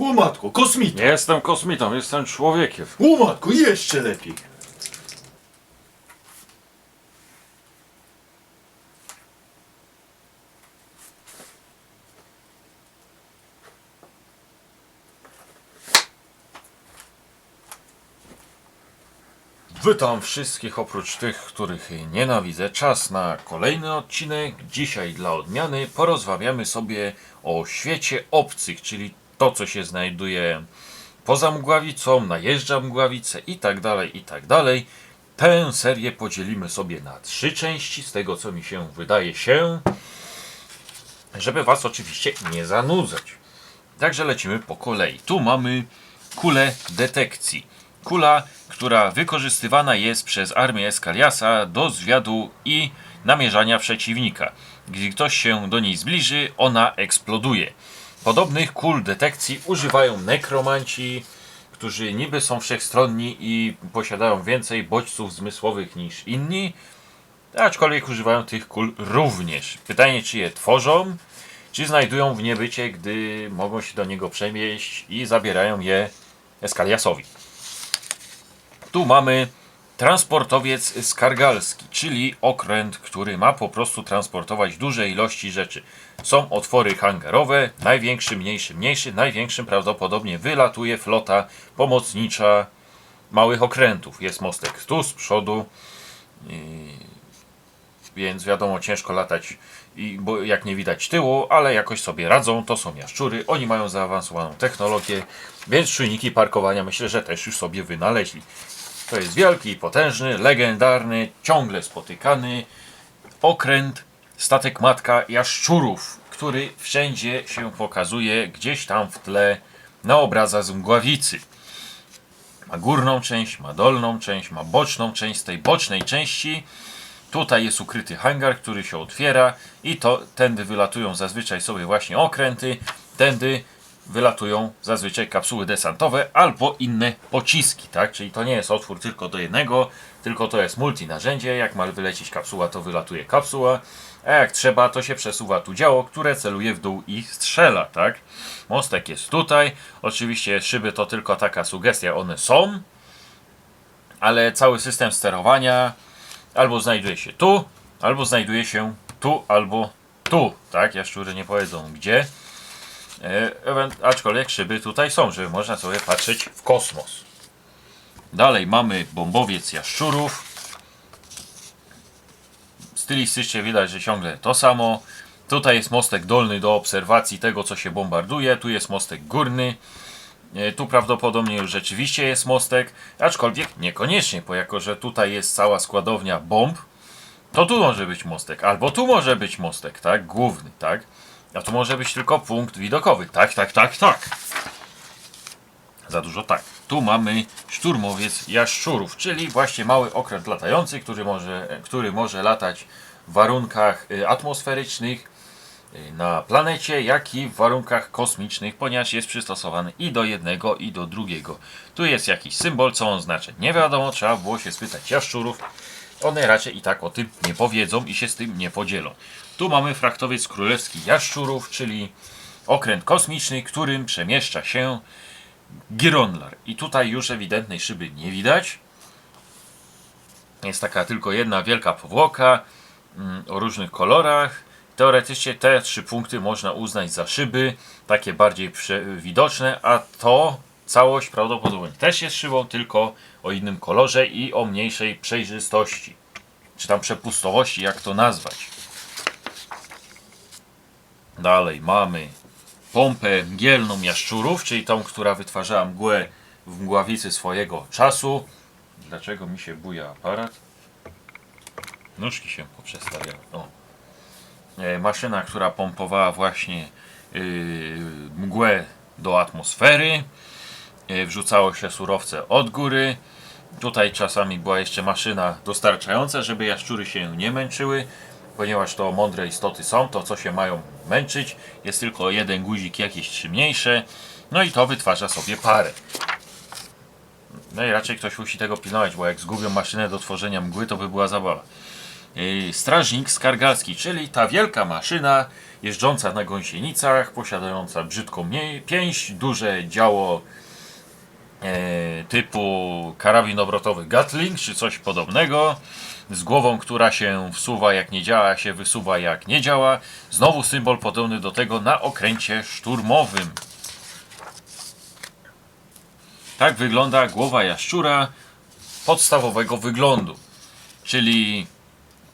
O matko, kosmita! Nie jestem kosmitą, jestem człowiekiem. O matko, jeszcze lepiej! Witam wszystkich oprócz tych, których nienawidzę. Czas na kolejny odcinek. Dzisiaj dla odmiany porozmawiamy sobie o świecie obcych, czyli to, co się znajduje poza mgławicą, najeżdża mgławicę i tak dalej, i tak dalej. Tę serię podzielimy sobie na trzy części, z tego co mi się wydaje się, żeby Was oczywiście nie zanudzać. Także lecimy po kolei. Tu mamy kulę detekcji. Kula, która wykorzystywana jest przez armię Eskaliasa do zwiadu i namierzania przeciwnika. Gdy ktoś się do niej zbliży, ona eksploduje. Podobnych kul detekcji używają nekromanci, którzy niby są wszechstronni i posiadają więcej bodźców zmysłowych niż inni, aczkolwiek używają tych kul również. Pytanie, czy je tworzą, czy znajdują w niebycie, gdy mogą się do niego przemieść i zabierają je Eskaliasowi. Tu mamy transportowiec skargalski, czyli okręt, który ma po prostu transportować duże ilości rzeczy. Są otwory hangarowe, największy, mniejszy, mniejszy, największym prawdopodobnie wylatuje flota pomocnicza małych okrętów. Jest mostek tu z przodu, więc wiadomo ciężko latać, bo jak nie widać tyłu, ale jakoś sobie radzą, to są jaszczury, oni mają zaawansowaną technologię, więc czujniki parkowania myślę, że też już sobie wynaleźli. To jest wielki, potężny, legendarny, ciągle spotykany okręt, statek matka jaszczurów, który wszędzie się pokazuje, gdzieś tam w tle na obrazach z mgławicy. Ma górną część, ma dolną część, ma boczną część. Z tej bocznej części tutaj jest ukryty hangar, który się otwiera i to tędy wylatują zazwyczaj sobie właśnie okręty, tędy wylatują zazwyczaj kapsuły desantowe albo inne pociski, tak? Czyli to nie jest otwór tylko do jednego, tylko to jest multi narzędzie. Jak ma wylecieć kapsuła, to wylatuje kapsuła, a jak trzeba, to się przesuwa tu działo, które celuje w dół i strzela, tak? Mostek jest tutaj. Oczywiście szyby to tylko taka sugestia, one są, ale cały system sterowania albo znajduje się tu, albo znajduje się tu, albo tu, tak? Jaszczury nie powiedzą gdzie. E, aczkolwiek szyby tutaj są, żeby można sobie patrzeć w kosmos. Dalej mamy bombowiec jaszczurów. Stylistycznie widać, że ciągle to samo. Tutaj jest mostek dolny do obserwacji tego, co się bombarduje. Tu jest mostek górny. E, Tu prawdopodobnie już rzeczywiście jest mostek, aczkolwiek niekoniecznie, bo jako że tutaj jest cała składownia bomb, to tu może być mostek, albo tu może być mostek, tak? Główny, tak? A tu może być tylko punkt widokowy. Tak, tak, tak, tak. Za dużo tak. Tu mamy szturmowiec jaszczurów, czyli właśnie mały okręt latający, który może, który może latać w warunkach y, atmosferycznych y, na planecie, jak i w warunkach kosmicznych, ponieważ jest przystosowany i do jednego, i do drugiego. Tu jest jakiś symbol, co on znaczy. Nie wiadomo, trzeba było się spytać jaszczurów. One raczej i tak o tym nie powiedzą i się z tym nie podzielą. Tu mamy fraktowiec królewski jaszczurów, czyli okręt kosmiczny, którym przemieszcza się Gironlar. I tutaj już ewidentnej szyby nie widać. Jest taka tylko jedna wielka powłoka mm, o różnych kolorach. Teoretycznie te trzy punkty można uznać za szyby, takie bardziej widoczne, a to całość prawdopodobnie też jest szybą, tylko o innym kolorze i o mniejszej przejrzystości. Czy tam przepustowości, jak to nazwać. Dalej mamy pompę mgielną jaszczurów, czyli tą, która wytwarzała mgłę w mgławicy swojego czasu. Dlaczego mi się buja aparat? Nóżki się poprzestawiały. O. E, Maszyna, która pompowała właśnie yy, mgłę do atmosfery. Yy, wrzucało się surowce od góry. Tutaj czasami była jeszcze maszyna dostarczająca, żeby jaszczury się nie męczyły, ponieważ to mądre istoty są, to co się mają męczyć, jest tylko jeden guzik jakieś trzy mniejsze, no i to wytwarza sobie parę. No i raczej ktoś musi tego pilnować, bo jak zgubią maszynę do tworzenia mgły, to by była zabawa. Yy, Strażnik Skargalski, czyli ta wielka maszyna, jeżdżąca na gąsienicach, posiadająca brzydką pięść, duże działo e, typu karabin obrotowy Gatling czy coś podobnego, z głową, która się wsuwa jak nie działa, się wysuwa jak nie działa. Znowu symbol podobny do tego na okręcie szturmowym. Tak wygląda głowa jaszczura podstawowego wyglądu. Czyli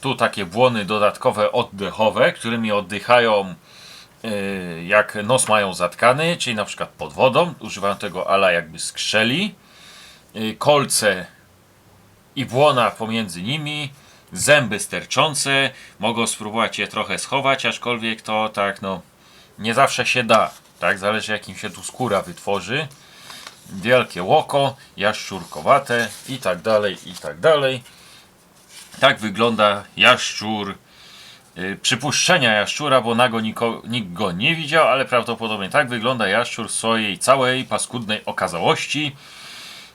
tu takie błony dodatkowe oddechowe, którymi oddychają jak nos mają zatkany, czyli na przykład pod wodą. Używają tego ala jakby skrzeli. Yy, kolce i błona pomiędzy nimi. Zęby sterczące. Mogą spróbować je trochę schować, aczkolwiek to tak no nie zawsze się da. Tak, zależy jakim się tu skóra wytworzy wielkie łoko, jaszczurkowate i tak dalej, i tak dalej. Tak wygląda jaszczur. Yy, przypuszczenia jaszczura, bo nago niko, nikt go nie widział, ale prawdopodobnie tak wygląda jaszczur w swojej całej paskudnej okazałości.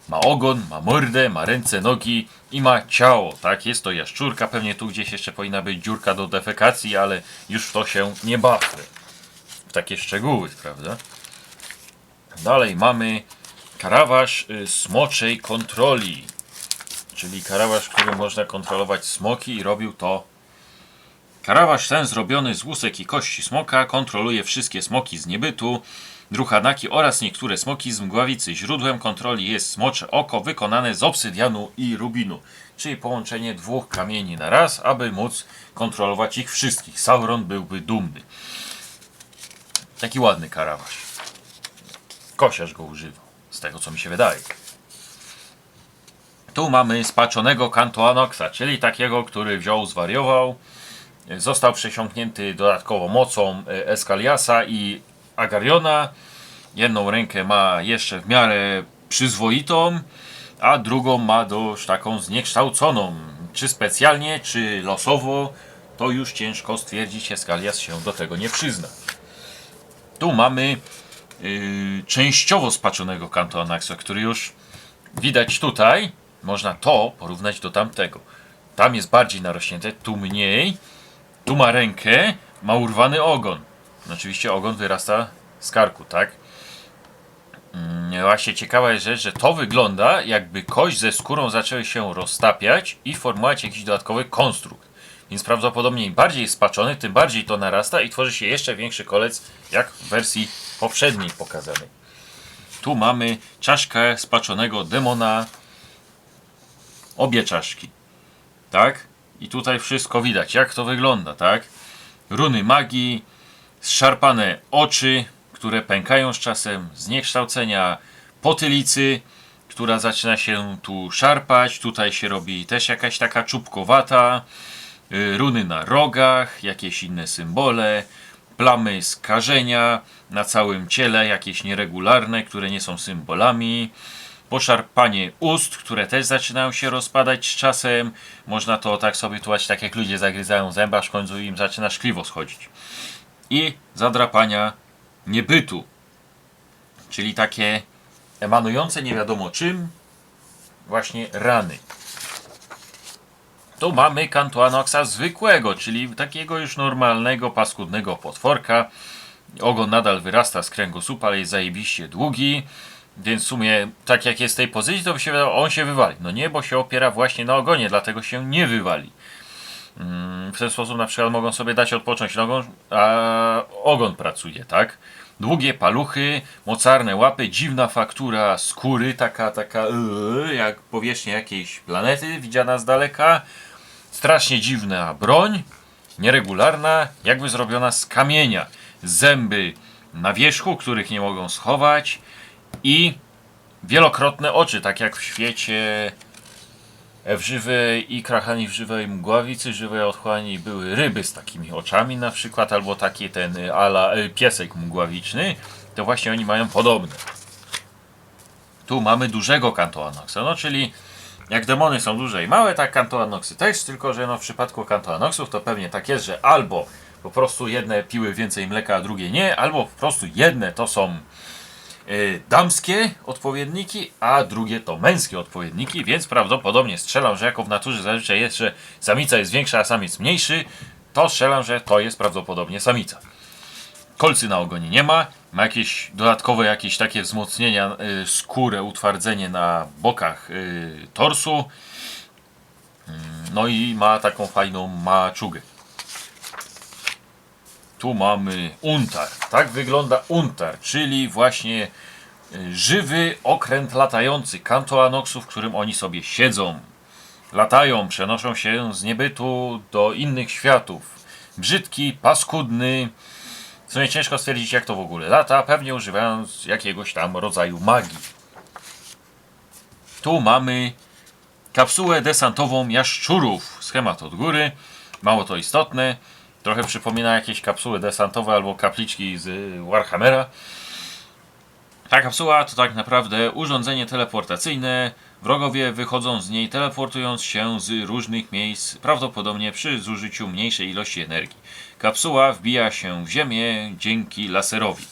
Ma ogon, ma mordę, ma ręce, nogi i ma ciało. Tak, jest to jaszczurka. Pewnie tu gdzieś jeszcze powinna być dziurka do defekacji, ale już w to się nie bawmy. W takie szczegóły, prawda? Dalej mamy karawasz y, smoczej kontroli. Czyli karawasz, którym można kontrolować smoki i robił to. Karawasz ten zrobiony z łusek i kości smoka kontroluje wszystkie smoki z niebytu, druchanaki oraz niektóre smoki z mgławicy. Źródłem kontroli jest smocze oko wykonane z obsydianu i rubinu, czyli połączenie dwóch kamieni na raz, aby móc kontrolować ich wszystkich. Sauron byłby dumny. Taki ładny karawasz. Kosiarz go używał, z tego co mi się wydaje. Tu mamy spaczonego Kantoanoxa, czyli takiego, który wziął, zwariował, został przesiąknięty dodatkowo mocą e, Eskaliasa i Agariona. Jedną rękę ma jeszcze w miarę przyzwoitą, a drugą ma dość taką zniekształconą. Czy specjalnie, czy losowo, to już ciężko stwierdzić, Eskalias się do tego nie przyzna. Tu mamy yy, częściowo spaczonego Kantoanaxa, który już widać tutaj. Można to porównać do tamtego. Tam jest bardziej narośnięte, tu mniej. Tu ma rękę, ma urwany ogon. Oczywiście ogon wyrasta z karku, tak? Mm, Właśnie ciekawa jest rzecz, że to wygląda jakby kość ze skórą zaczęły się roztapiać i formować jakiś dodatkowy konstrukt. Więc prawdopodobnie im bardziej spaczony, tym bardziej to narasta i tworzy się jeszcze większy kolec, jak w wersji poprzedniej pokazanej. Tu mamy czaszkę spaczonego demona. Obie czaszki. Tak? I tutaj wszystko widać, jak to wygląda, tak? Runy magii, zszarpane oczy, które pękają z czasem, zniekształcenia potylicy, która zaczyna się tu szarpać. Tutaj się robi też jakaś taka czubkowata. Y, runy na rogach, jakieś inne symbole, plamy skażenia na całym ciele, jakieś nieregularne, które nie są symbolami, poszarpanie ust, które też zaczynają się rozpadać z czasem. Można to tak sobie tułać, tak jak ludzie zagryzają zęba, aż w końcu im zaczyna szkliwo schodzić. I zadrapania niebytu, czyli takie emanujące nie wiadomo czym właśnie rany. Tu mamy Kantuanoxa zwykłego, czyli takiego już normalnego, paskudnego potworka. Ogon nadal wyrasta z kręgosłupa, ale jest zajebiście długi. Więc w sumie, tak jak jest w tej pozycji, to by się wydawało, on się wywali. No nie, bo się opiera właśnie na ogonie, dlatego się nie wywali. Mm, W ten sposób na przykład mogą sobie dać odpocząć nogą, a ogon pracuje, tak? Długie paluchy, mocarne łapy, dziwna faktura skóry, taka, taka yy, jak powierzchnia jakiejś planety widziana z daleka. Strasznie dziwna broń, nieregularna, jakby zrobiona z kamienia. Zęby na wierzchu, których nie mogą schować i wielokrotne oczy, tak jak w świecie w żywej i krachani w żywej mgławicy, żywej otchłani były ryby z takimi oczami na przykład, albo taki ten ala y, piesek mgławiczny, to właśnie oni mają podobne. Tu mamy dużego Kantoanoxa, no czyli jak demony są duże i małe, tak Kantoanoxy też, tylko że no w przypadku Kantoanoxów to pewnie tak jest, że albo po prostu jedne piły więcej mleka, a drugie nie, albo po prostu jedne to są damskie odpowiedniki, a drugie to męskie odpowiedniki, więc prawdopodobnie strzelam, że jako w naturze zazwyczaj jest, że samica jest większa, a samiec mniejszy, to strzelam, że to jest prawdopodobnie samica. Kolcy na ogonie nie ma. Ma jakieś dodatkowe jakieś takie wzmocnienia, y, skórę, utwardzenie na bokach y, torsu. Mm, No i ma taką fajną maczugę. Tu mamy untar. Tak wygląda untar, czyli właśnie y, żywy okręt latający kantoanoxu, w którym oni sobie siedzą. Latają, przenoszą się z niebytu do innych światów. Brzydki, paskudny. W sumie ciężko stwierdzić, jak to w ogóle lata, pewnie używając jakiegoś tam rodzaju magii. Tu mamy kapsułę desantową jaszczurów. Schemat od góry. Mało to istotne. Trochę przypomina jakieś kapsuły desantowe albo kapliczki z y, Warhammera. Ta kapsuła to tak naprawdę urządzenie teleportacyjne. Wrogowie wychodzą z niej teleportując się z różnych miejsc, prawdopodobnie przy zużyciu mniejszej ilości energii. Kapsuła wbija się w ziemię dzięki laserowi.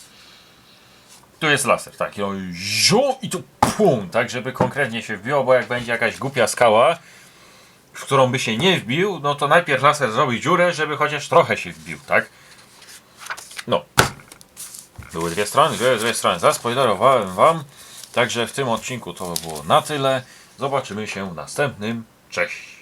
Tu jest laser, tak. I ziu i pum, tak żeby konkretnie się wbiło, bo jak będzie jakaś głupia skała, w którą by się nie wbił, no to najpierw laser zrobi dziurę, żeby chociaż trochę się wbił, tak? No. Były dwie strony, były dwie strony. Zaspoilerowałem wam. Także w tym odcinku to by było na tyle. Zobaczymy się w następnym. Cześć.